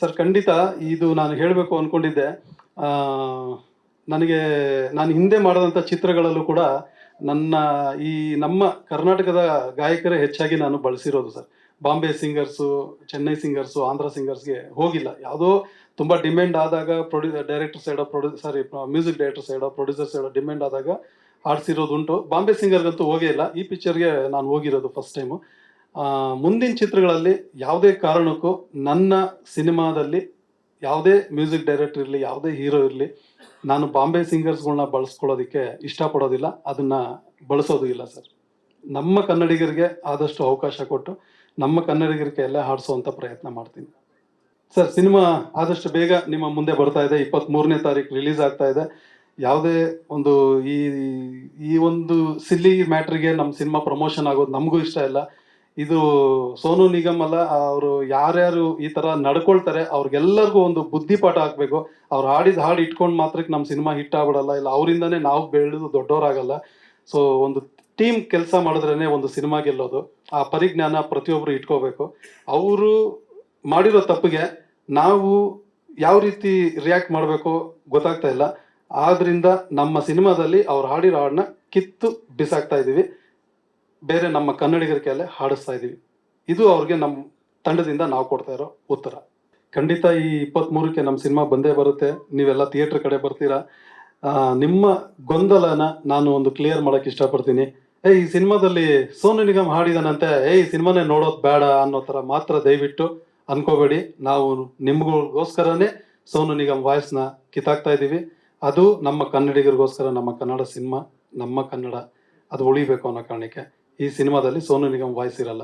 Sir, ಖಂಡಿತ ಇದು ನಾನು ಹೇಳಬೇಕು ಅಂದ್ಕೊಂಡಿದ್ದೆ ನನಗೆ ನಾನು ಹಿಂದೆ ಮಾಡಿದಂಥ ಚಿತ್ರಗಳಲ್ಲೂ ಕೂಡ ನನ್ನ ಈ ನಮ್ಮ ಕರ್ನಾಟಕದ ಗಾಯಕರೇ ಹೆಚ್ಚಾಗಿ ನಾನು ಬಳಸಿರೋದು sir. Bombay singers, Chennai singers, Andhra ಸಿಂಗರ್ಸ್ಗೆ ಹೋಗಿಲ್ಲ. ಯಾವುದೋ ತುಂಬ ಡಿಮ್ಯಾಂಡ್ ಆದಾಗ ಪ್ರೊಡ್ಯೂ, ಡೈರೆಕ್ಟರ್ ಸೈಡ್ ಪ್ರೊಡ್ಯೂ, ಸಾರಿ ಮ್ಯೂಸಿಕ್ ಡೈರೆಕ್ಟರ್ ಸೈಡೋ ಪ್ರೊಡ್ಯೂಸರ್ ಸೈಡ್ ಡಿಮ್ಯಾಂಡ್ ಆದಾಗ ಆಡಿಸಿರೋದುಂಟು. ಬಾಂಬೆ ಸಿಂಗರ್ಗಂತೂ ಹೋಗೇ ಇಲ್ಲ. ಈ ಪಿಕ್ಚರ್ಗೆ ನಾನು ಹೋಗಿರೋದು ಫಸ್ಟ್ ಟೈಮು. ಮುಂದಿನ ಚಿತ್ರಗಳಲ್ಲಿ ಯಾವುದೇ ಕಾರಣಕ್ಕೂ ನನ್ನ ಸಿನಿಮಾದಲ್ಲಿ ಯಾವುದೇ ಮ್ಯೂಸಿಕ್ ಡೈರೆಕ್ಟರ್ ಇರಲಿ, ಯಾವುದೇ ಹೀರೋ ಇರಲಿ, ನಾನು ಬಾಂಬೆ ಸಿಂಗರ್ಸ್ಗಳನ್ನ ಬಳಸ್ಕೊಳ್ಳೋದಕ್ಕೆ ಇಷ್ಟಪಡೋದಿಲ್ಲ, ಅದನ್ನ ಬಳಸೋದು ಇಲ್ಲ ಸರ್. ನಮ್ಮ ಕನ್ನಡಿಗರಿಗೆ ಆದಷ್ಟು ಅವಕಾಶ ಕೊಟ್ಟು ನಮ್ಮ ಕನ್ನಡಿಗರಿಗೆ ಎಲ್ಲ ಹಾಡಿಸುವಂಥ ಪ್ರಯತ್ನ ಮಾಡ್ತೀನಿ. ಸರ್, ಸಿನಿಮಾ ಆದಷ್ಟು ಬೇಗ ನಿಮ್ಮ ಮುಂದೆ ಬರ್ತಾ ಇದೆ. ಇಪ್ಪತ್ತ್ ಮೂರನೇ ತಾರೀಕು ರಿಲೀಸ್ ಆಗ್ತಾ ಇದೆ. ಯಾವುದೇ ಒಂದು ಈ ಈ ಒಂದು ಸಿಲ್ಲಿ ಮ್ಯಾಟ್ರಿಗೆ ನಮ್ಮ ಸಿನಿಮಾ ಪ್ರಮೋಷನ್ ಆಗೋದು ನಮಗೂ ಇಷ್ಟ ಇಲ್ಲ. ಇದು ಸೋನು ನಿಗಮ್ ಅಲ್ಲ, ಅವರು ಯಾರ್ಯಾರು ಈ ತರ ನಡ್ಕೊಳ್ತಾರೆ, ಅವ್ರಿಗೆಲ್ಲರಿಗೂ ಒಂದು ಬುದ್ಧಿ ಪಾಠ ಹಾಕ್ಬೇಕು ಅವ್ರು ಹಾಡಿದ ಹಾಡು ಇಟ್ಕೊಂಡು ಮಾತ್ರಕ್ಕೆ ನಮ್ಮ ಸಿನಿಮಾ ಹಿಟ್ ಆಗ್ಬಿಡಲ್ಲ, ಇಲ್ಲ ಅವರಿಂದನೇ ನಾವು ಬೆಳೆದು ದೊಡ್ಡವರಾಗಲ್ಲ ಸೊ ಒಂದು ಟೀಮ್ ಕೆಲಸ ಮಾಡಿದ್ರೇನೆ ಒಂದು ಸಿನಿಮಾ ಗೆಲ್ಲೋದು. ಆ ಪರಿಜ್ಞಾನ ಪ್ರತಿಯೊಬ್ಬರು ಇಟ್ಕೋಬೇಕು. ಅವರು ಮಾಡಿರೋ ತಪ್ಪಿಗೆ ನಾವು ಯಾವ ರೀತಿ ರಿಯಾಕ್ಟ್ ಮಾಡಬೇಕು ಗೊತ್ತಾಗ್ತಾ ಇಲ್ಲ. ಆದ್ರಿಂದ ನಮ್ಮ ಸಿನಿಮಾದಲ್ಲಿ ಅವ್ರು ಹಾಡಿರೋ ಹಾಡನ್ನ ಕಿತ್ತು ಬಿಸಾಕ್ತಾ ಇದೀವಿ ಬೇರೆ ನಮ್ಮ ಕನ್ನಡಿಗರ ಕೈಯಲ್ಲೇ ಹಾಡಿಸ್ತಾ ಇದೀವಿ. ಇದು ಅವ್ರಿಗೆ ನಮ್ಮ ತಂಡದಿಂದ ನಾವು ಕೊಡ್ತಾ ಇರೋ ಉತ್ತರ. ಖಂಡಿತ ಈ ಇಪ್ಪತ್ತ್ ಮೂರಕ್ಕೆ ನಮ್ಮ ಸಿನಿಮಾ ಬಂದೇ ಬರುತ್ತೆ. ನೀವೆಲ್ಲ ಥಿಯೇಟರ್ ಕಡೆ ಬರ್ತೀರಾ. ನಿಮ್ಮ ಗೊಂದಲನ ನಾನು ಒಂದು ಕ್ಲಿಯರ್ ಮಾಡಕ್ ಇಷ್ಟಪಡ್ತೀನಿ. ಏ, ಈ ಸಿನಿಮಾದಲ್ಲಿ ಸೋನು ನಿಗಮ್ ಹಾಡಿದಾನಂತೆ. ಏ, ಈ ಸಿನಿಮಾನೇ ನೋಡೋದು ಬೇಡ ಅನ್ನೋ ಥರ ಮಾತ್ರ ದಯವಿಟ್ಟು ಅನ್ಕೋಬೇಡಿ. ನಾವು ನಿಮ್ಗೋಸ್ಕರನೇ ಸೋನು ನಿಗಮ್ ವಾಯ್ಸ್ನ ಕಿತ್ತಾಕ್ತಾ ಇದ್ದೀವಿ ಅದು ನಮ್ಮ ಕನ್ನಡಿಗರಿಗೋಸ್ಕರ ನಮ್ಮ ಕನ್ನಡ ಸಿನಿಮಾ, ನಮ್ಮ ಕನ್ನಡ. ಅದು ಉಳಿಬೇಕು ಅನ್ನೋ ಕಾರಣಕ್ಕೆ. ಈ ಸಿನಿಮಾದಲ್ಲಿ ಸೋನು ನಿಗಮ್ ವಾಯ್ಸ್ ಇರಲ್ಲ.